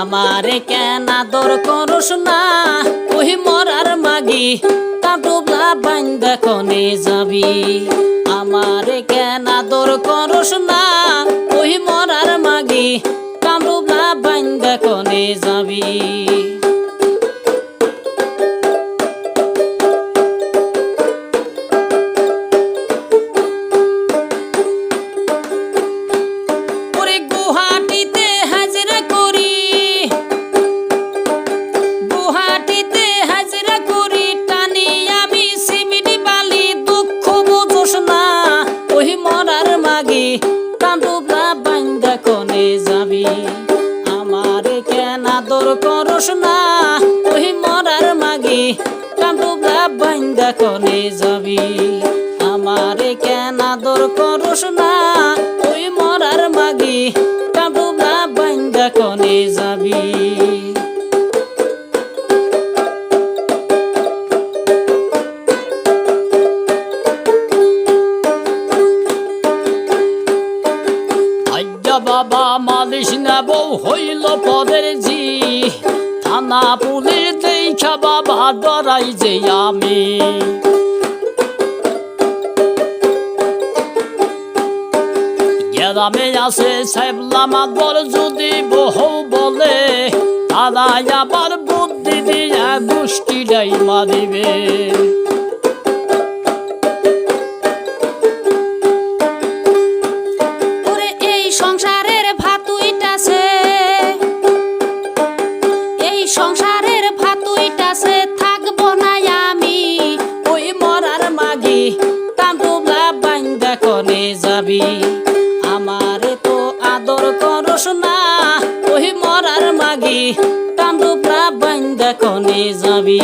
আমারে কেন আদর করস না? ওই মরার মাগি কাটুবলা বান্দা কনে যাবি? আমারে কেন আদর করস না? ওই মরার মাগি কামরুবলা বান্দা কনে যাবি? আদর করস না ওই মরার মাগি। কান্দুবলা বাইন্দা কনে যাবি। আমারে কেন আদর করস না ওই মরার মাগি। কান্দুবলা বাইন্দা কনে যাবি। বাবা মালিশ নেব হইল পদের জি থানা পুলিশ দেখা বাবা ডরাই যে আমি। গ্রামে আছে সাইবলা মাদর যদি বহু বলে তারা আবার বুদ্ধি দিয়া গোষ্ঠী ডাই মারিবে। করস না ওই মরার মাগি কান্দুবলা বান্দা কনে যাবি?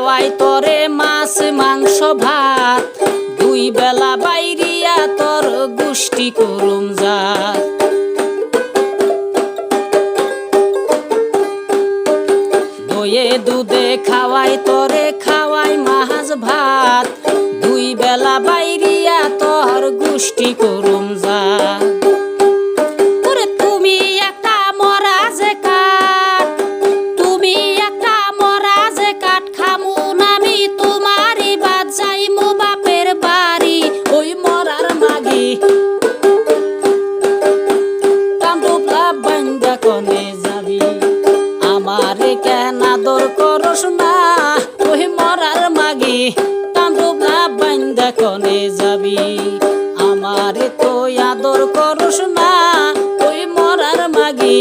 খাওয়াই তরে মাছ, মাংস, ভাত। দুই বেলা বাইরিয়া তোর গুষ্টি করুম যাত দইয়ে দুধে খাওয়াই তরে খাওয়াই মাছ, ভাত। দুই বেলা বাইরিয়া তোর গুষ্টি করুম তামরুবলা বান্দা কনে যাবি। আমারে তো আদর করস না তুই মরার মাগি।